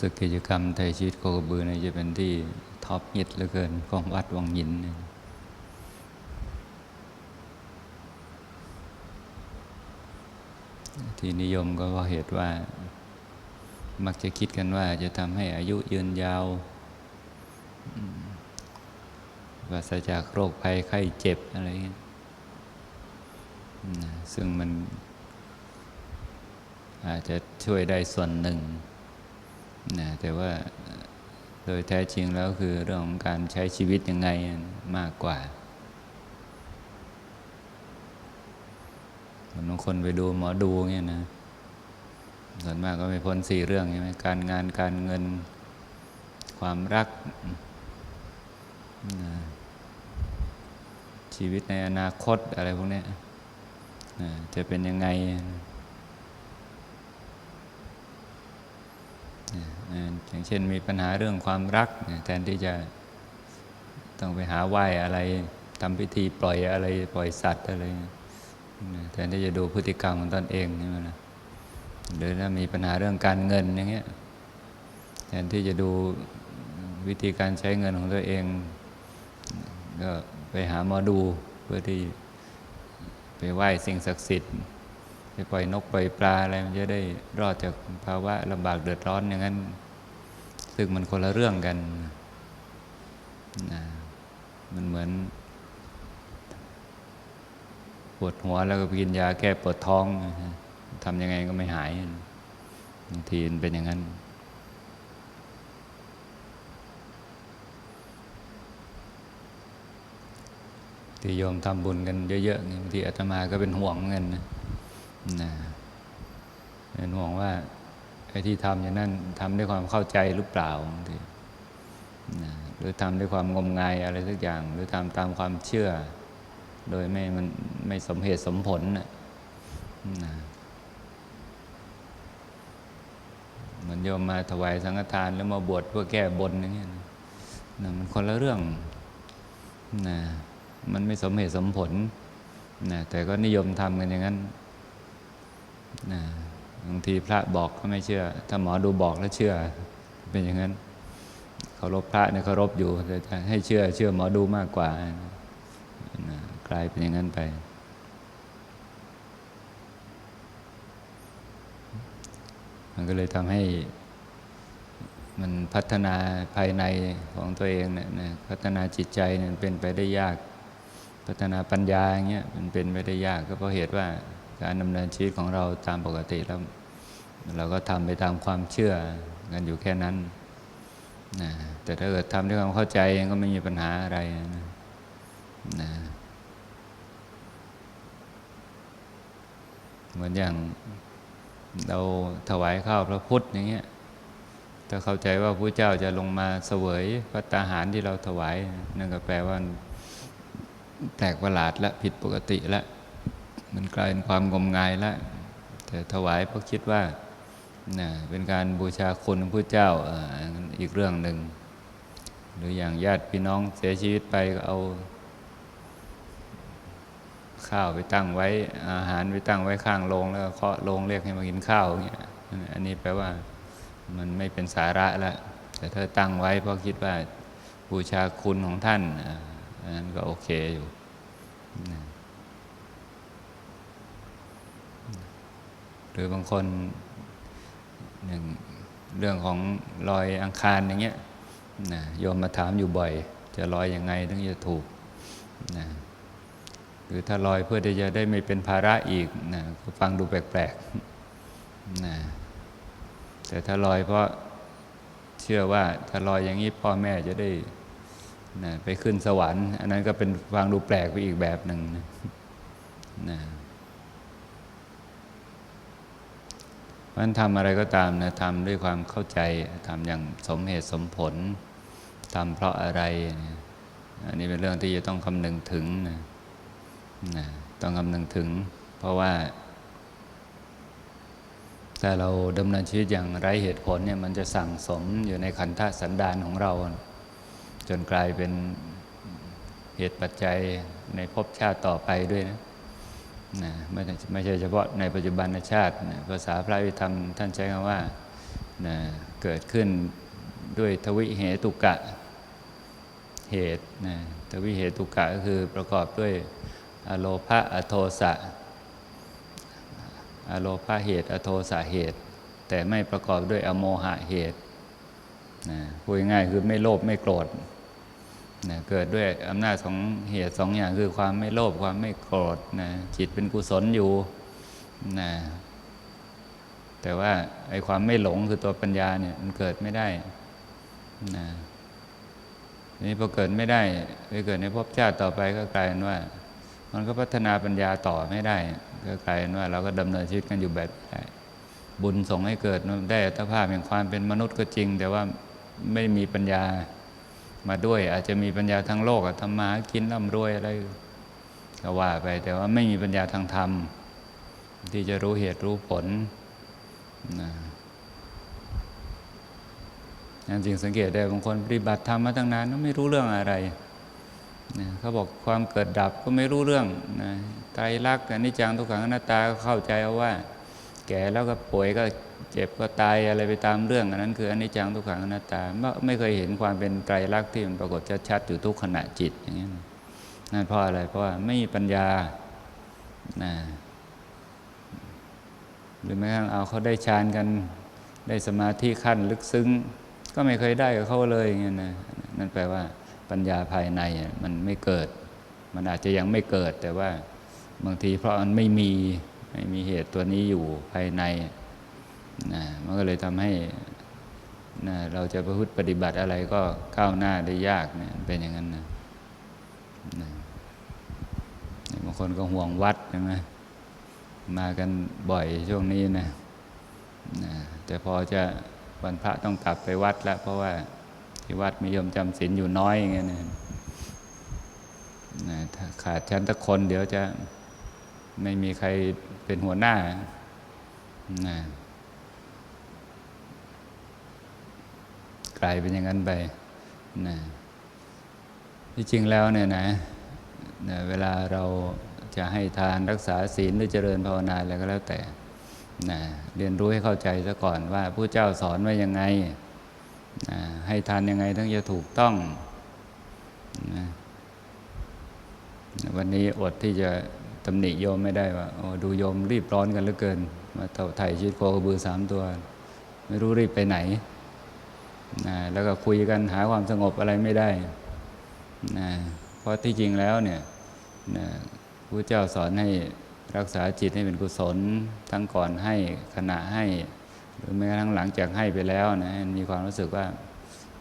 สึกกิจกรรมไทยชีวิตโคกระบือเนี่ยจะเป็นที่ท็อปฮิตเหลือเกินของวัดวังหินเนี่ยที่นิยมก็เพราะเหตุว่า มักจะคิดกันว่าจะทำให้อายุยืนยาวปราศจากโรคภัยไข้เจ็บอะไรเงี้ยซึ่งมันอาจจะช่วยได้ส่วนหนึ่ง นะแต่ว่าโดยแท้จริงแล้วคือเรื่องของการใช้ชีวิตยังไงมากกว่าบางคนไปดูหมอดูเงี้ยนะส่วนมากก็ไม่พ้นสี่เรื่องใช่ไหมการงานการเงินความรักนะชีวิตในอนาคตอะไรพวกนี้นะจะเป็นยังไง อย่างเช่นมีปัญหาเรื่องความรักแทนที่จะต้องไปหาไหว้อะไรทำพิธีปล่อยอะไรปล่อยสัตว์อะไรแทนที่จะดูพฤติกรรมของตนเองนี่มันนะหรือถ้ามีปัญหาเรื่องการเงินอย่างเงี้ยแทนที่จะดูวิธีการใช้เงินของตัวเอง ก็ไปหาหมอดูเพื่อที่ไปไหว้สิ่งศักดิ์สิทธิ์ ไปปล่อยนกปล่อยปลาอะไรมันจะได้รอดจากภาวะลำบากเดือดร้อนอย่างนั้น ซึ่งมันคนละเรื่องกันนะมันเหมือนปวดหัวแล้วก็กินยาแก้ปวดท้องทำยังไงก็ไม่หายบางทีมันเป็นอย่างนั้น ที่โยมทำบุญกันเยอะๆบางทีอาตมาก็เป็นห่วงเงินนะ นะเป็นห่วงว่าไอ้ที่ทำอย่างนั้นทำด้วยความเข้าใจหรือเปล่าบางทีนะหรือทำด้วยความงมงายอะไรสักอย่าง หรือทำตามความเชื่อ โดยไม่มันไม่สมเหตุสมผลนะนะเหมือนโยมมาถวายสังฆทานแล้วมาบวชเพื่อแก้บนอย่างเงี้ยนะนะมันคนละเรื่องนะมันไม่สมเหตุสมผลนะแต่ก็นิยมทำกันอย่างนั้น นะบางทีพระบอกก็ไม่เชื่อ ถ้าหมอดูบอกแล้วเชื่อ เป็นอย่างนั้นเคารพพระเนี่ยเคารพอยู่แต่จะให้เชื่อ เชื่อหมอดูมากกว่านะกลายเป็นอย่างนั้นไปมันก็เลยทำให้มันพัฒนาภายในของตัวเองเนี่ยนะพัฒนาจิตใจเนี่ยเป็นไปได้ยาก พัฒนาปัญญาอย่างเงี้ยมันเป็นไปได้ยากก็เพราะเหตุว่า การดำเนินชีวิตของเราตามปกติแล้ว เราก็ทำไปตามความเชื่อกันอยู่แค่นั้นนะแต่ถ้าเกิดทำด้วยความเข้าใจก็ไม่มีปัญหาอะไรนะนะเหมือนอย่างเราถวายข้าวพระพุทธอย่างเงี้ยถ้าเข้าใจว่าพระเจ้าจะลงมาเสวยพระตาหารที่เราถวายนั่นก็แปลว่าแปลกประหลาดและผิดปกติแล้ว มันกลายเป็นความงมงายแล้วแต่ถวายเพราะคิดว่านะเป็นการบูชาคุณพระเจ้าอีกเรื่องหนึ่ง หรืออย่างญาติพี่น้องเสียชีวิตไปก็เอา ข้าวไปตั้งไว้อาหารไปตั้งไว้ข้างโรงแล้วเคาะโรงเรียกให้มากินข้าวเงี้ยอันนี้แปลว่ามันไม่เป็นสาระแล้วแต่ถ้าตั้งไว้เพราะคิดว่าบูชาคุณของท่านอันนั้นก็โอเคอยู่ หรือบางคนหนึ่งเรื่องของลอยอังคารอย่างเงี้ยนะโยมมาถามอยู่บ่อย จะลอยยังไงถึงจะถูกนะหรือถ้าลอยเพื่อที่จะได้ไม่เป็นภาระอีกนะฟังดูแปลกๆนะแต่ถ้าลอยเพราะเชื่อว่าถ้าลอยอย่างนี้พ่อแม่จะได้นะไปขึ้นสวรรค์ อันนั้นก็เป็นฟังดูแปลกไปอีกแบบหนึ่งนะนะ มันทำอะไรก็ตามนะทำด้วยความเข้าใจทำอย่างสมเหตุสมผลทำเพราะอะไรนะอันนี้เป็นเรื่องที่จะต้องคำนึงถึงนะนะต้องคำนึงถึง เพราะว่าถ้าเราดำเนินชีวิตอย่างไร้เหตุผลเนี่ยมันจะสั่งสมอยู่ในขันธสันดานของเรา จนกลายเป็นเหตุปัจจัยในภพชาติต่อไปด้วยนะ นะไม่ไม่ใช่เฉพาะในปัจจุบันชาตินะภาษาพระวิธรรมท่านใช้คำว่านะเกิดขึ้นด้วยทวิเหตุกะเหตุนะทวิเหตุกะก็คือประกอบด้วยอโลภะอโทสะอโลภะเหตุ อโทสะเหตุ แต่ไม่ประกอบด้วยอโมหะเหตุนะพูดง่ายคือไม่โลภไม่โกรธ นะเกิดด้วยอำนาจของเหตุสองอย่างคือความไม่โลภความไม่โกรธนะจิตเป็นกุศลอยู่นะแต่ว่าไอ้ความไม่หลงคือตัวปัญญาเนี่ยมันเกิดไม่ได้นะทีนี้พอเกิดไม่ได้ไปเกิดในภพชาติต่อไปก็กลายเป็นว่า มันก็พัฒนาปัญญาต่อไม่ได้ ก็กลายเป็นว่า เราก็ดำเนินชีวิตกันอยู่แบบบุญส่งให้เกิดได้อัตภาพแห่งความเป็นมนุษย์ก็จริง แต่ว่าไม่มีปัญญา มาด้วย อาจจะมีปัญญาทางโลกทำมาหากินร่ำรวยอะไรก็ว่าไป แต่ว่าไม่มีปัญญาทางธรรม ที่จะรู้เหตุรู้ผลนะนั่นจึงสังเกตได้บางคนปฏิบัติธรรมมาตั้งนานก็ไม่รู้เรื่องอะไรนะเขาบอกความเกิดดับก็ไม่รู้เรื่องนะไตรลักษณ์อนิจจังทุกขังอนัตตาก็เข้าใจเอาว่า แก่แล้วก็ป่วยก็ เจ็บก็ตายอะไรไปตามเรื่องอันนั้นคืออนิจจังทุกขังอนัตตาไม่เคยเห็นความเป็นไตรลักษณ์ที่มันปรากฏชัดๆอยู่ทุกขณะจิตอย่างนี้นั่นเพราะอะไรเพราะว่าไม่มีปัญญานะหรือแม้กระทั่งเอาเขาได้ฌานกันได้สมาธิขั้นลึกซึ้ง ก็ไม่เคยได้กับเขาเลยอย่างเงี้นะนั่นแปลว่าปัญญาภายในมันไม่เกิด มันอาจจะยังไม่เกิดแต่ว่าบางทีเพราะมันไม่มีไม่มีเหตุตัวนี้อยู่ภายใน นะมันก็เลยทำให้นะเราจะประพฤติปฏิบัติอะไรก็ก้าวหน้าได้ยากเนี่ยเป็นอย่างนั้นนะนะบางคนก็ห่วงวัดใช่ไหมมากันบ่อยช่วงนี้นะนะแต่พอจะวันพระต้องกลับไปวัดแล้ว เพราะว่าที่วัดมีโยมจำศีลอยู่น้อยอย่างเงี้ยนะนะถ้าขาดฉันตะคนเดี๋ยวจะไม่มีใครเป็นหัวหน้านะ กลายเป็นอย่างนั้นไปนะที่จริงแล้วเนี่ยนะนะเวลาเราจะให้ทานรักษาศีลหรือเจริญภาวนาอะไรก็แล้วแต่นะเรียนรู้ให้เข้าใจซะก่อนว่าผู้เจ้าสอนว่ายังไงนะให้ทานยังไงทั้งจะถูกต้องนะวันนี้อดที่จะตำหนิโยมไม่ได้ว่าโอ้ดูโยมรีบร้อนกันเหลือเกิน มาถ่ายชีวิตโคกระบือสามตัว ไม่รู้รีบไปไหน นะแล้วก็คุยกันหาความสงบอะไรไม่ได้นะเพราะที่จริงแล้วเนี่ยนะพระเจ้าสอนให้รักษาจิตให้เป็นกุศล ทั้งก่อนให้ขณะให้ หรือแม้กระทั่งหลังจากให้ไปแล้วนะมีความรู้สึกว่า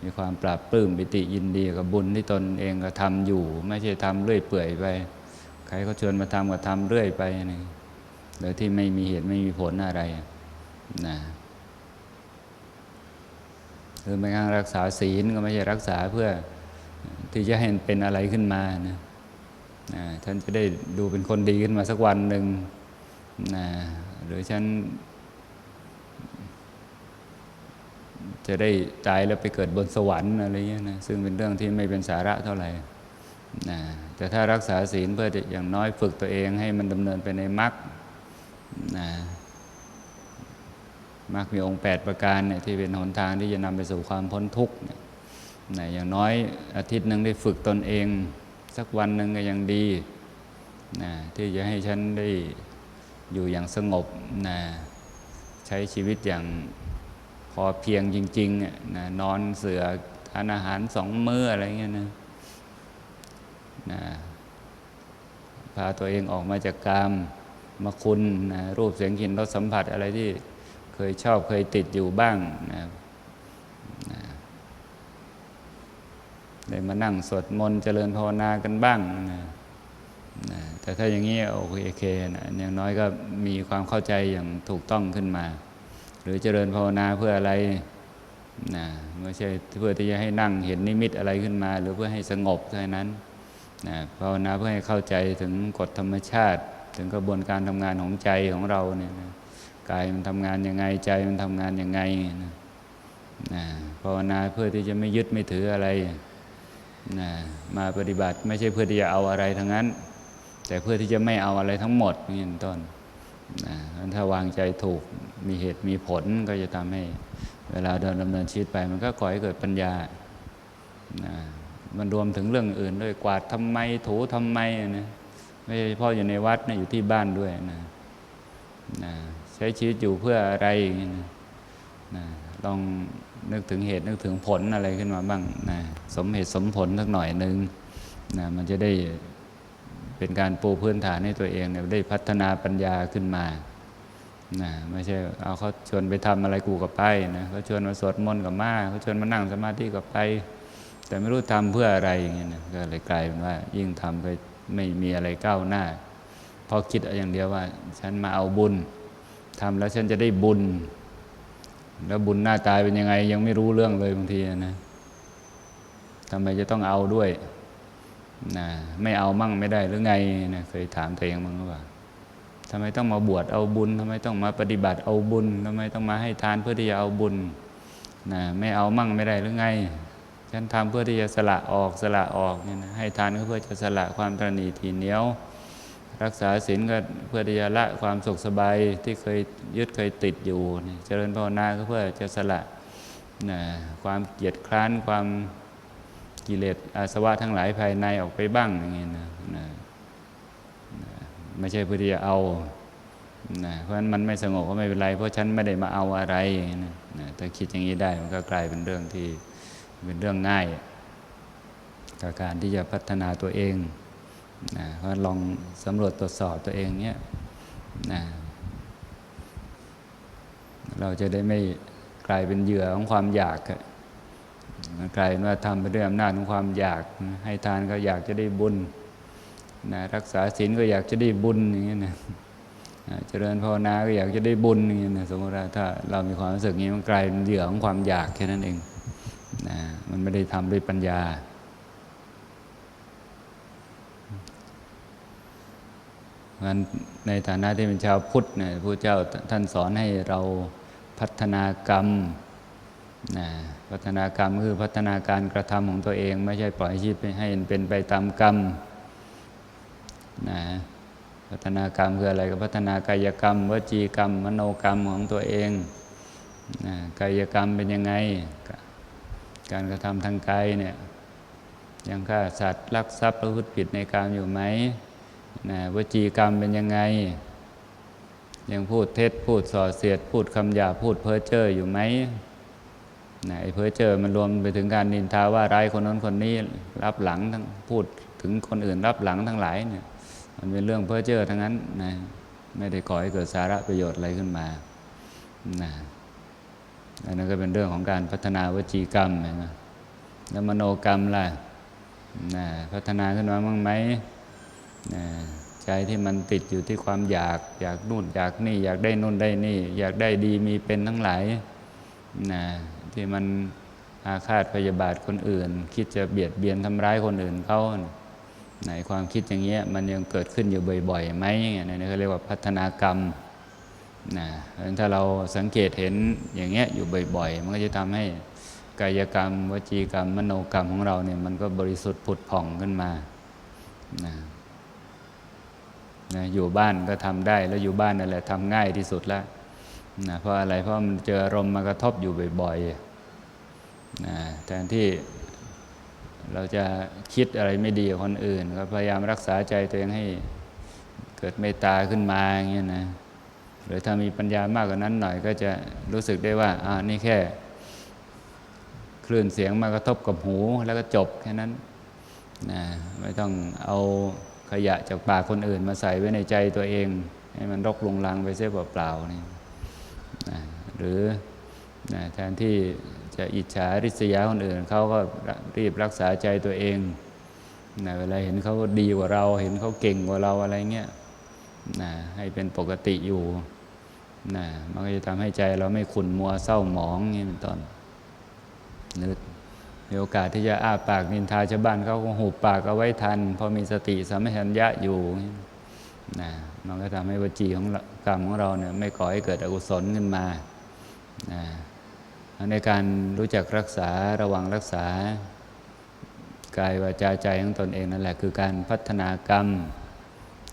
มีความปราบปลื้มปิติยินดีกับบุญที่ตนเองก็ทำอยู่ ไม่ใช่ทำเรื่อยเปื่อยไป ใครเขาชวนมาทำก็ทำเรื่อยไปนี่โดยที่ไม่มีเหตุไม่มีผลอะไรนะ หรือแม้กระทั่งรักษาศีลก็ไม่ใช่รักษาเพื่อที่จะให้เป็นอะไรขึ้นมานะนะท่านจะได้ดูเป็นคนดีขึ้นมาสักวันหนึ่งนะหรือฉัน จะได้ตายแล้วไปเกิดบนสวรรค์อะไรเงี้ยนะซึ่งเป็นเรื่องที่ไม่เป็นสาระเท่าไหร่นะแต่ถ้ารักษาศีลเพื่ออย่างน้อยฝึกตัวเองให้มันดำเนินไปในมรรคนะ มรรคมีองค์ 8 ประการเนี่ยที่เป็นหนทางที่จะนำไปสู่ความพ้นทุกข์เนี่ยนะอย่างน้อยอาทิตย์หนึ่งได้ฝึกตนเอง สักวันหนึ่งก็ยังดีนะที่จะให้ฉันได้อยู่อย่างสงบนะใช้ชีวิตอย่างพอเพียงจริงๆนะนอนเสือทานอาหารสองมื้ออะไรเงี้ยนะนะพาตัวเองออกมาจากกามมาคุณนะรูปเสียงกลิ่นรสสัมผัสอะไรที่ เคยชอบเคยติดอยู่บ้างนะนะได้มานั่งสวดมนต์เจริญภาวนากันบ้างนะนะแต่ถ้าอย่างนี้โอเคนะอย่างน้อยก็มีความเข้าใจอย่างถูกต้องขึ้นมา หรือเจริญภาวนาเพื่ออะไรนะไม่ใช่เพื่อที่จะให้นั่งเห็นนิมิตอะไรขึ้นมา หรือเพื่อให้สงบเท่านั้นนะภาวนาเพื่อให้เข้าใจถึงกฎธรรมชาติ ถึงกระบวนการทำงานของใจของเราเนี่ยนะ กายมันทำงานยังไงใจมันทำงานยังไงนะนะภาวนาเพื่อที่จะไม่ยึดไม่ถืออะไรนะมาปฏิบัติไม่ใช่เพื่อที่จะเอาอะไรทั้งนั้น แต่เพื่อที่จะไม่เอาอะไรทั้งหมดนี่เป็นต้นนะถ้าวางใจถูกมีเหตุมีผลก็จะทำให้เวลาเดินดำเนินชีวิตไป มันก็ก่อให้เกิดปัญญานะมันรวมถึงเรื่องอื่นด้วยกวาดทำไมถูทำไมนะไม่ใช่เฉพาะอยู่ในวัดนะอยู่ที่บ้านด้วยนะนะ ใช้ชีวิตอยู่เพื่ออะไรนะลองนึกถึงเหตุนึกถึงผลอะไรขึ้นมาบ้างนะสมเหตุสมผลสักหน่อยหนึ่งนะมันจะได้เป็นการปูพื้นฐานให้ตัวเองเนี่ยได้พัฒนาปัญญาขึ้นมานะไม่ใช่เอาเขาชวนไปทำอะไรกูกับไปนะเขาชวนมาสวดมนต์กับมาเขาชวนมานั่งสมาธิกับไป แต่ไม่รู้ทำเพื่ออะไรอย่างเงี้ยนะก็เลยกลายเป็นว่า ยิ่งทำก็ไม่มีอะไรก้าวหน้าเพราะคิดอย่างเดียวว่า ฉันมาเอาบุญ ทำแล้วฉันจะได้บุญ แล้วบุญหน้าตายเป็นยังไง ยังไม่รู้เรื่องเลยบางทีนะทำไมจะต้องเอาด้วยนะไม่เอามั่งไม่ได้หรือไงนะเคยถามตัวเองบ้งหรือเปล่าทำไมต้องมาบวชเอาบุญทำไมต้องมาปฏิบัติเอาบุญทำไมต้องมาให้ทานเพื่อที่จะเอาบุญนะไม่เอามั่งไม่ได้หรือไง ฉันทำเพื่อที่จะสละออกสละออกเนี่ยนะให้ทานก็เพื่อจะสละความตรณีทีเหนียว รักษาศีลก็เพื่อที่จะละความสุขสบายที่เคยยึดเคยติดอยู่ เจริญภาวนาก็เพื่อจะสละนะความเกียจคร้านความกิเลสอาสวะทั้งหลายภายในออกไปบ้างอย่างเงี้ยนะนะไม่ใช่เพื่อที่จะเอานะเพราะฉะนั้นมันไม่สงบก็ไม่เป็นไร เพราะฉันไม่ได้มาเอาอะไรอย่างเงี้ยนะถ้าคิดอย่างนี้ได้มันก็กลายเป็นเรื่องที่เป็นเรื่องง่ายกับการที่จะพัฒนาตัวเอง นะเพราะลองสำรวจตรวจสอบตัวเองเนี้ยนะเราจะได้ไม่กลายเป็นเหยื่อของความอยากกลายเป็นว่าทำไปด้วยอำนาจของความอยาก ให้ทานก็อยากจะได้บุญนะรักษาศีลก็อยากจะได้บุญอย่างเงี้ยนะเจริญภาวนาก็อยากจะได้บุญอย่างเงี้ยนะสมมติว่าถ้าเรามีความรู้สึกอย่างนี้มันกลายเป็นเหยื่อของความอยากแค่นั้นเองนะมันไม่ได้ทำด้วยปัญญา งั้นในฐานะที่เป็นชาวพุทธเนี่ยพระเจ้าท่านสอนให้เราพัฒนากรรมนะพัฒนากรรมคือพัฒนาการกระทำของตัวเอง ไม่ใช่ปล่อยชีวิตให้เป็นไปตามกรรมนะพัฒนากรรมคืออะไรก็พัฒนากายกรรม วจีกรรม มโนกรรมของตัวเองนะกายกรรมเป็นยังไง การกระทำทางกายเนี่ยยังฆ่าสัตว์ลักทรัพย์ประพฤติผิดในการมอยู่ไหม นะวจีกรรมเป็นยังไง ยังพูดเท็จพูดส่อเสียด พูดคำหยาพูดเพ้อเจ้ออยู่ไหมนะไอ้เพ้อเจ้อมันรวมไปถึงการนินทาว่าร้ายคนนั้นคนนี้รับหลังทั้งพูดถึงคนอื่นรับหลังทั้งหลายเนี่ยมันเป็นเรื่องเพ้อเจ้อทั้งนั้นนะไม่ได้ก่อให้เกิดสาระประโยชน์อะไรขึ้นมานะอันนั้นก็เป็นเรื่องของการพัฒนาวจีกรรมนะแล้วมโนกรรมล่ะนะพัฒนาขึ้นมาบ้างไหม นะใจที่มันติดอยู่ที่ความอยาก อยากนู่นอยากนี่ อยากได้นู่นได้นี่ อยากได้ดีมีเป็นทั้งหลายนะที่มันอาฆาตพยาบาทคนอื่น คิดจะเบียดเบียนทำร้ายคนอื่นเขาในความคิดอย่างเงี้ยมันยังเกิดขึ้นอยู่บ่อยๆไหมนี่เขาเรียกว่าพัฒนากรรมนะถ้าเราสังเกตเห็นอย่างเงี้ยอยู่บ่อยๆ มันก็จะทำให้กายกรรม วจีกรรม มโนกรรมของเราเนี่ยมันก็บริสุทธิ์ผุดผ่องขึ้นมานะ นะอยู่บ้านก็ทำได้แล้วอยู่บ้านนั่นแหละทำง่ายที่สุดแล้วนะเพราะอะไรเพราะมันเจออารมณ์มากระทบอยู่บ่อยๆนะแทนที่เราจะคิดอะไรไม่ดีกับคนอื่น ก็พยายามรักษาใจตัวเองให้เกิดเมตตาขึ้นมาอย่างเงี้ยนะหรือถ้ามีปัญญามากกว่านั้นหน่อยก็จะรู้สึกได้ว่าอ่านี่แค่ คลื่นเสียงมากระทบกับหูแล้วก็จบแค่นั้นนะไม่ต้องเอา ขยะจากปากคนอื่นมาใส่ไว้ในใจตัวเอง ให้มันรกลงลังไปเสียเปล่าๆนี่นะหรือนะแทนที่จะอิจฉาริษยาคนอื่นเขาก็รีบรักษาใจตัวเองนะเวลาเห็นเขาดีกว่าเรา เห็นเขาเก่งกว่าเราอะไรเงี้ยนะให้เป็นปกติอยู่นะมันก็จะทำให้ใจเราไม่ขุ่นมัวเศร้าหมองนี่เป็นต้นหรือ มีโอกาสที่จะอ้าปากนินทาชาวบ้านเขาก็หูปากเอาไว้ทัน พอมีสติสัมปชัญญะอยู่นะมันก็ทำให้วจีของกรรมของเราเนี่ยไม่ก่อให้เกิดอกุศลขึ้นมานะในการรู้จักรักษาระวังรักษากายวาจาใจของตนเองนั่นแหละคือการพัฒนากรรม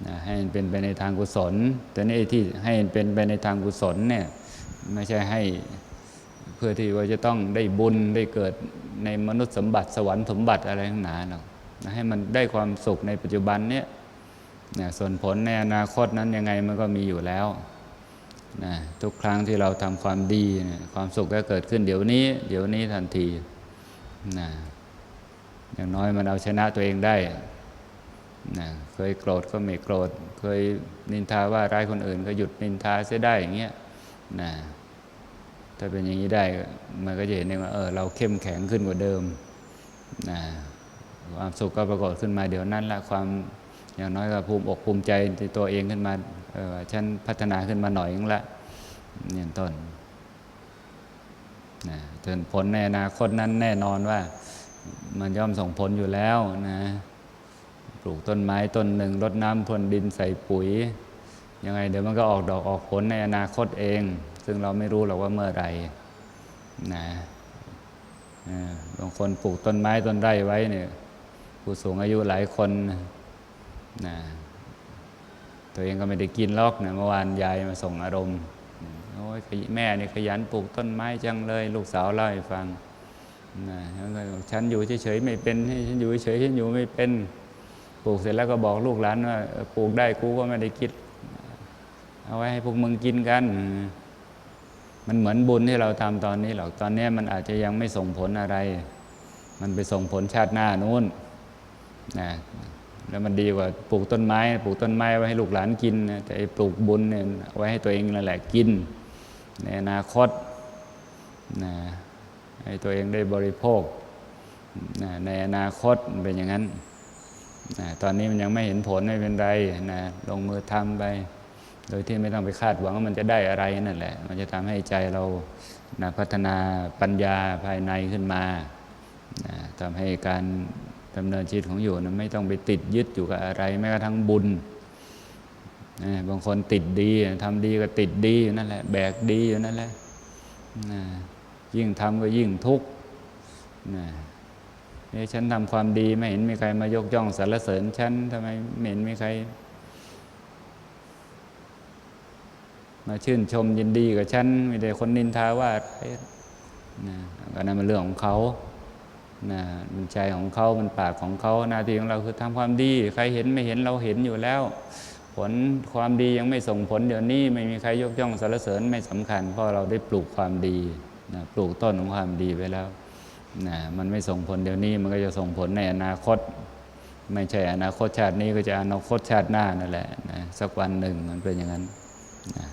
นะให้มันเป็นไปในทางกุศลแต่นี่ที่ให้มันเป็นไปในทางกุศลเนี่ยไม่ใช่ให้ เพื่อที่ว่าจะต้องได้บุญได้เกิดในมนุษย์สมบัติสวรรค์สมบัติอะไรทั้งหนาหรอกนะให้มันได้ความสุขในปัจจุบันเนี้ยนะส่วนผลในอนาคตนั้นยังไงมันก็มีอยู่แล้วนะทุกครั้งที่เราทำความดีนี่ยความสุขก็เกิดขึ้นเดี๋ยวนี้ เดี๋ยวนี้ทันทีนะอย่างน้อยมันเอาชนะตัวเองได้นะเคยโกรธก็ไม่โกรธ เคยนินทาว่าร้ายคนอื่น ก็หยุดนินทาเสียได้อย่างเงี้ยนะ ถ้าเป็นอย่างนี้ได้มันก็จะเห็นได้ว่าเออเราเข้มแข็งขึ้นกว่าเดิมนะความสุขก็ปรากฏขึ้นมาเดี๋ยวนั้นละความอย่างน้อยก็ภูมิอกภูมิใจในตัวเองขึ้นมาเออฉันพัฒนาขึ้นมาหน่อยนึงละเนี่ยต้นนะจนผลในอนาคตนั้นแน่นอนว่า มันย่อมส่งผลอยู่แล้วนะปลูกต้นไม้ต้นหนึ่งรดน้ำพรวนดินใส่ปุ๋ย ยังไงเดี๋ยวมันก็ออกดอกออกผลในอนาคตเอง ซึ่งเราไม่รู้หรอกว่าเมื่อไรนะบางคนปลูกต้นไม้ต้นไร่ไว้เนี่ยผู้สูงอายุหลายคนนะตัวเองก็ไม่ได้กินลอกนะเมื่อวานยายมาส่งอารมณ์โอ้ยแม่เนี่ยขยันปลูกต้นไม้จังเลย ลูกสาวเล่าให้ฟังนะฉันอยู่เฉยๆไม่เป็นฉันอยู่เฉยๆฉันอยู่ไม่เป็นปลูกเสร็จแล้วก็บอกลูกหลานว่าปลูกได้กูก็ไม่ได้คิด เอาไว้ให้พวกมึงกินกัน มันเหมือนบุญที่เราทำตอนนี้หรอก ตอนนี้มันอาจจะยังไม่ส่งผลอะไร มันไปส่งผลชาติหน้านู้นนะแล้วมันดีกว่าปลูกต้นไม้ ปลูกต้นไม้ไว้ให้ลูกหลานกินนะแต่ปลูกบุญเนี่ยไว้ให้ตัวเองนั่นแหละกิน ในอนาคตนะให้ตัวเองได้บริโภคนะในอนาคตเป็นอย่างนั้นนะตอนนี้มันยังไม่เห็นผลไม่เป็นไรนะลงมือทำไป โดยที่ไม่ต้องไปคาดหวังว่ามันจะได้อะไรนั่นแหละ มันจะทำให้ใจเรานะพัฒนาปัญญาภายในขึ้นมานะทำให้การดำเนินชีวิตของอยู่นะไม่ต้องไปติดยึดอยู่กับอะไร แม้กระทั่งบุญนะบางคนติดดีทำดีก็ติดดีอยู่นั่นแหละ แบกดีอยู่นั่นแหละนะยิ่งทำก็ยิ่งทุกข์นะฉันทำความดีไม่เห็นมีใครมายกย่องสรรเสริญฉันทำไมไม่เห็นมีใคร มาชื่นชมยินดีกับฉันมีแต่คนนินทาว่าอะไนะก็นั่นมันเรื่องของเขานะมันใจของเขามันปากของเขาหน้าที่ของเราคือทำความดี ใครเห็นไม่เห็นเราเห็นอยู่แล้ว ผลความดียังไม่ส่งผลเดี๋ยวนี้ไม่มีใครยกย่องสรรเสริญไม่สำคัญ เพราะเราได้ปลูกความดีนะปลูกต้นของความดีไว้แล้วนะมันไม่ส่งผลเดี๋ยวนี้มันก็จะส่งผลในอนาคต ไม่ใช่อนาคตชาตินี้ก็จะอนาคตชาติหน้านั่นแหละนะสักวันหนึ่งมันเป็นอย่างนั้นนะ